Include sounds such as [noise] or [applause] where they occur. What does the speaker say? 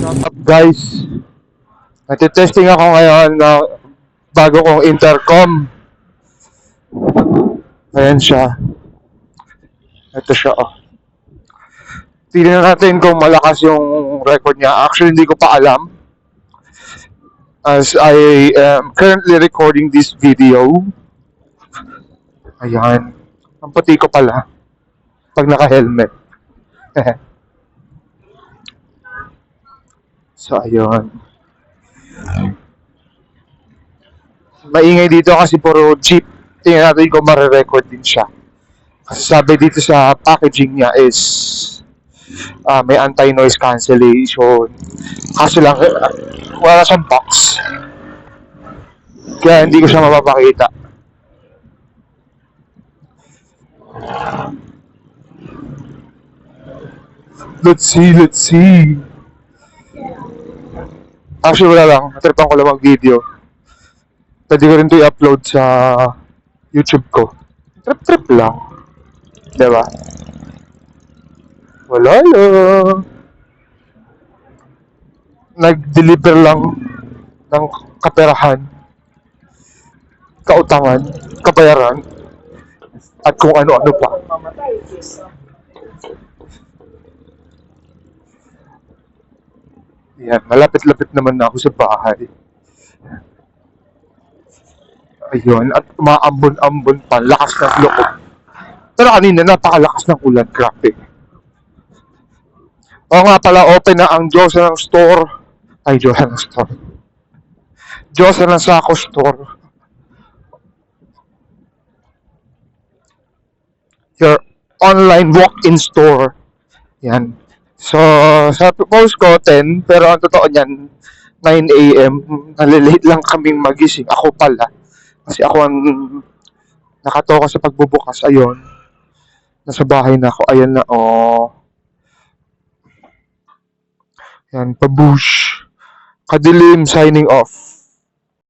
Up guys? Natitesting ako ngayon na bago kong intercom. Ayan siya. Ito siya oh. Tignan natin kung malakas yung record niya. Actually, hindi ko pa alam. As I am currently recording this video. Ayan. Ang puti ko pala. Pag naka-helmet. [laughs] so, ayun. Maingay dito kasi puro jeep. Tingnan natin kung marirecord din siya. Kasi sabi dito sa packaging niya is ah, may anti-noise cancellation. Kaso lang, uh, wala siyang box. Kaya hindi ko siya mapapakita. Let's see, let's see. Actually, wala lang. Natripan ko lang mag-video. Pwede ko rin ito i-upload sa YouTube ko. Trip-trip lang. Diba? Wala lang. Nag-deliver lang ng kaperahan, kautangan, kabayaran, at kung ano-ano pa. Yan, malapit-lapit naman na ako sa bahay. Ayun, at umaambon-ambon pa, lakas ng loob. Pero kanina, napakalakas ng ulan, grabe. Oo nga pala, open na ang Diyos ng store. Ay, Diyos ng store. Diyos ng Sako store. Your online walk-in store. Yan. So, sa post ko, 10, pero ang totoo niyan, 9 a.m. Nalilate lang kaming magising. Ako pala. Kasi ako ang nakatoka sa pagbubukas. Ayun. Nasa bahay na ako. Ayan na, oh. Yan, pabush. Kadilim, signing off.